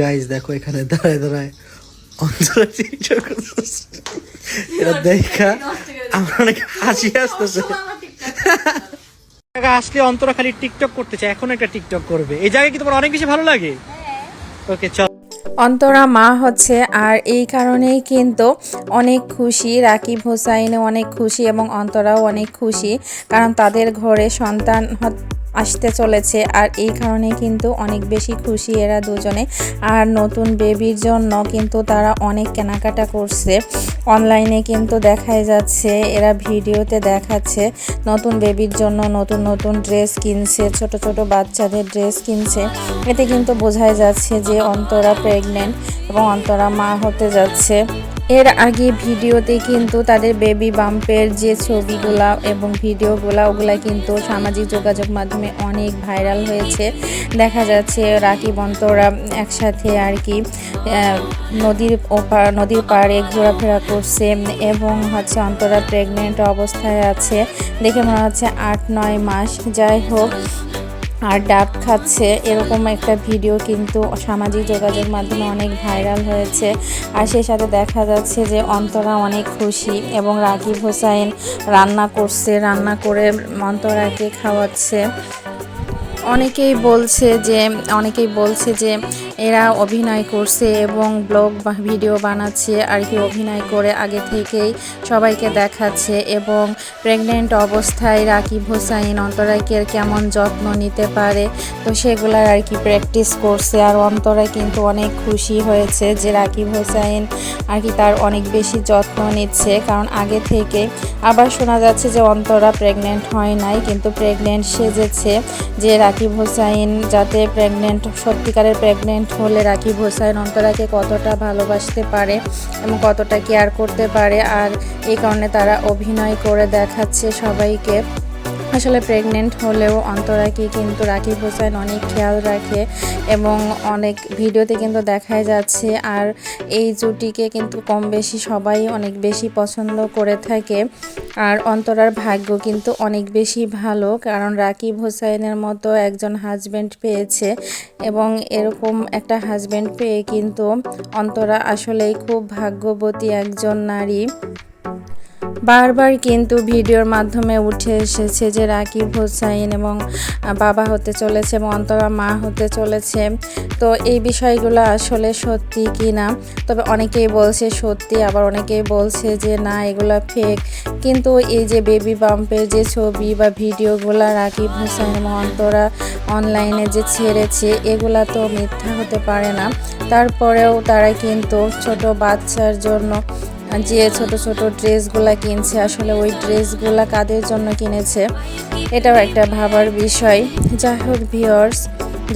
Guys দেখো এখানে দাঁড়ায় দাঁড়ায়। অন্তরা টিকটক। এটা দেখা আমার অনেক হাসি আসতেছে। আসলে অন্তরা খালি টিকটক করতে চায় এখন একটা টিকটক করবে। এই জায়গায় কি তোমার অনেক বেশি ভালো লাগে? ওকে চল। অন্তরা মা হচ্ছে আর এই কারণেই কিন্তু অনেক খুশি রাকিব হোসাইনও অনেক খুশি এবং অন্তরাও অনেক খুশি কারণ তাদের ঘরে সন্তান আসতে চলেছে। আর এই কারণে কিন্তু অনেক বেশি খুশি এরা দুজনে। আর নতুন বেবির জন্য কিন্তু তারা অনেক কেনাকাটা করছে। অনলাইনে কিন্তু দেখাই যাচ্ছে, এরা ভিডিওতে দেখাচ্ছে নতুন বেবির জন্য নতুন নতুন ড্রেস কিনছে, ছোট ছোট বাচ্চাদের ড্রেস কিনছে। এতে কিন্তু বোঝাই যাচ্ছে যে অন্তরা প্রেগনেন্ট এবং অন্তরা মা হতে যাচ্ছে। এর আগে ভিডিওতে কিন্তু তাদের বেবি বাম্পের যে ছবিগুলা এবং ভিডিওগুলা, ওগুলা কিন্তু সামাজিক যোগাযোগ মাধ্যমে অনেক ভাইরাল হয়েছে। দেখা যাচ্ছে রাকিব অন্তরা একসাথে আর কি নদীর ওপার নদীর পাড়ে ঘোরাফেরা করছে এবং হচ্ছে অন্তরা প্রেগনেন্ট অবস্থায় আছে। দেখে মনে হচ্ছে আট নয় মাস। যাই হোক আর ডাব খাচ্ছে, এরকম একটা ভিডিও কিন্তু সামাজিক যোগাযোগ মাধ্যমে অনেক ভাইরাল হয়েছে। আর সেই সাথে দেখা যাচ্ছে যে অন্তরা অনেক খুশি এবং রাকিব হোসাইন রান্না করছে, রান্না করে অন্তরাকে খাওয়াচ্ছে। অনেকেই বলছে যে, অনেকেই বলছে যে এরা অভিনয় করছে এবং ব্লগ বা ভিডিও বানাচ্ছে, আর কি অভিনয় করে আগে থেকেই সবাইকে দেখাচ্ছে এবং প্রেগনেন্ট অবস্থায় রাকিব হোসাইন অন্তরাকের কেমন যত্ন নিতে পারে, তো সেগুলার আর কি প্র্যাকটিস করছে। আর অন্তরা কিন্তু অনেক খুশি হয়েছে যে রাকিব হোসাইন আর কি তার অনেক বেশি যত্ন নিচ্ছে, কারণ আগে থেকে আবার শোনা যাচ্ছে যে অন্তরা প্রেগনেন্ট হয় নাই, কিন্তু প্রেগনেন্ট সেজেছে যে রাকিব হোসাইন যাতে প্রেগনেন্ট সত্যিকারের প্রেগনেন্ট হলে রাকিব হোসাইন অন্তরাকে কতটা ভালোবাসতে পারে এবং কতটা কেয়ার করতে পারে। আর এই কারণে তারা অভিনয় করে দেখাচ্ছে সবাইকে। আসলে প্রেগনেন্ট হলেও অন্তরাকে কিন্তু রাকিব হোসেন অনেক খেয়াল রাখে এবং অনেক ভিডিওতে কিন্তু দেখাই যাচ্ছে। আর এই জুটিকে কিন্তু কম বেশি সবাই অনেক বেশি পছন্দ করে থাকে। আর অন্তরার ভাগ্য কিন্তু অনেক বেশি ভালো, কারণ রাকিব হোসাইনের মতো একজন হাজব্যান্ড পেয়েছে এবং এরকম একটা হাজব্যান্ড পেয়ে কিন্তু অন্তরা আসলেই খুব ভাগ্যবতী একজন নারী। বারবার কিন্তু ভিডিওর মাধ্যমে উঠে এসেছে যে রাকিব হোসাইন এবং বাবা হতে চলেছে এবং অন্তরা মা হতে চলেছে। তো এই বিষয়গুলো আসলে সত্যি কি না তবে অনেকেই বলছে সত্যি, আবার অনেকেই বলছে যে না, এগুলো ফেক কিন্তু এই যে বেবি বাম্পের যে ছবি বা ভিডিওগুলো রাকিব হোসেন এবং অন্তরা অনলাইনে যে ছেড়েছে, এগুলা তো মিথ্যা হতে পারে না। তারপরেও তারা কিন্তু ছোট বাচ্চার জন্য যে ছোট ছোট ড্রেসগুলা কিনছে, আসলে ওই ড্রেসগুলা কাদের জন্য কিনেছে, এটাও একটা ভাবার বিষয়। যাই হোক ভিওর্স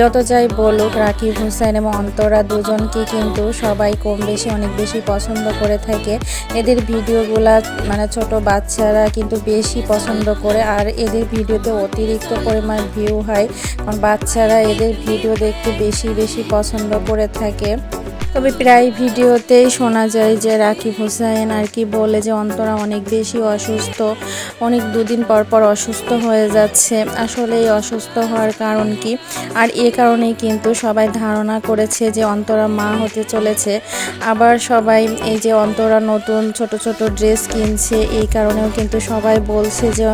যত যাই বলুক, রাকিব হোসেন এবং অন্তরা দুজনকে কিন্তু সবাই কম বেশি, অনেক বেশি পছন্দ করে থাকে। এদের ভিডিওগুলা মানে ছোট বাচ্চারা কিন্তু বেশি পছন্দ করে, আর এদের ভিডিওতে অতিরিক্ত পরিমাণ ভিউ হয়, কারণ বাচ্চারা এদের ভিডিও দেখতে বেশি বেশি পছন্দ করে থাকে। তবে প্রায় ভিডিওতেই শোনা যায় যে রাকিব হোসেন আর কি বলে যে অন্তরা অনেক বেশি অসুস্থ, অনেক দুদিন পর পর অসুস্থ হয়ে যাচ্ছে। আসলে এই অসুস্থ হওয়ার কারণ কি? আর এ কারণেই কিন্তু সবাই ধারণা করেছে যে অন্তরা মা হতে চলেছে। আবার সবাই এই যে অন্তরা নতুন ছোট ছোট ড্রেস কিনছে, এই কারণেও কিন্তু সবাই বলছে যে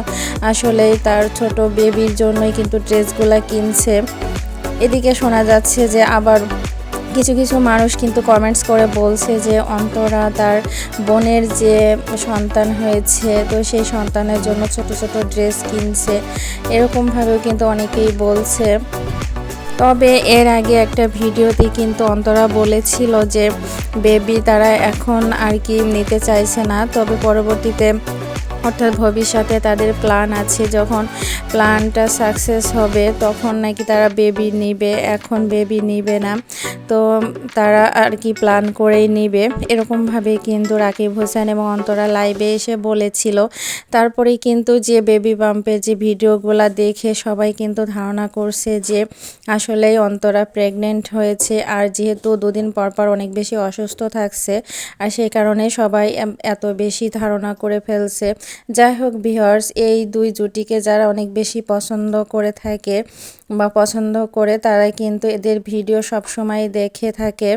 আসলে তার ছোট বেবির জন্যই কিন্তু ড্রেসগুলা কিনছে। এদিকে শোনা যাচ্ছে যে আবার কিছু কিছু মানুষ কিন্তু কমেন্টস করে বলছে যে অন্তরা তার বোনের যে সন্তান হয়েছে, তো সেই সন্তানের জন্য ছোট ছোট ড্রেস কিনছে। এরকমভাবেও কিন্তু অনেকেই বলছে। তবে এর আগে একটা ভিডিওতে কিন্তু অন্তরা বলেছিল যে, বেবি তারা এখন আর কি নিতে চাইছে না। তবে পরবর্তীতে অর্থাৎ ভবিষ্যতে তাদের প্ল্যান আছে, যখন প্ল্যানটা সাকসেস হবে, তখন নাকি তারা বেবি নিবে। এখন বেবি নিবে না, তো তারা আর কি প্ল্যান করেই নিবে। এরকমভাবে কিন্তু রাকিব হোসেন এবং অন্তরা লাইভে এসে বলেছিল। তারপরে কিন্তু যে বেবি বাম্পের যে ভিডিওগুলো দেখে সবাই কিন্তু ধারণা করছে যে আসলেই অন্তরা প্রেগনেন্ট হয়েছে আর যেহেতু দুদিন পর পর অনেক বেশি অসুস্থ থাকছে, আর সেই কারণে সবাই এত বেশি ধারণা করে ফেলছে। যাই হোক ভিহর্স এই দুই জুটিকে যারা অনেক বেশি পছন্দ করে থাকে বা পছন্দ করে, তারাই কিন্তু এদের ভিডিও সবসময় দেখে থাকে।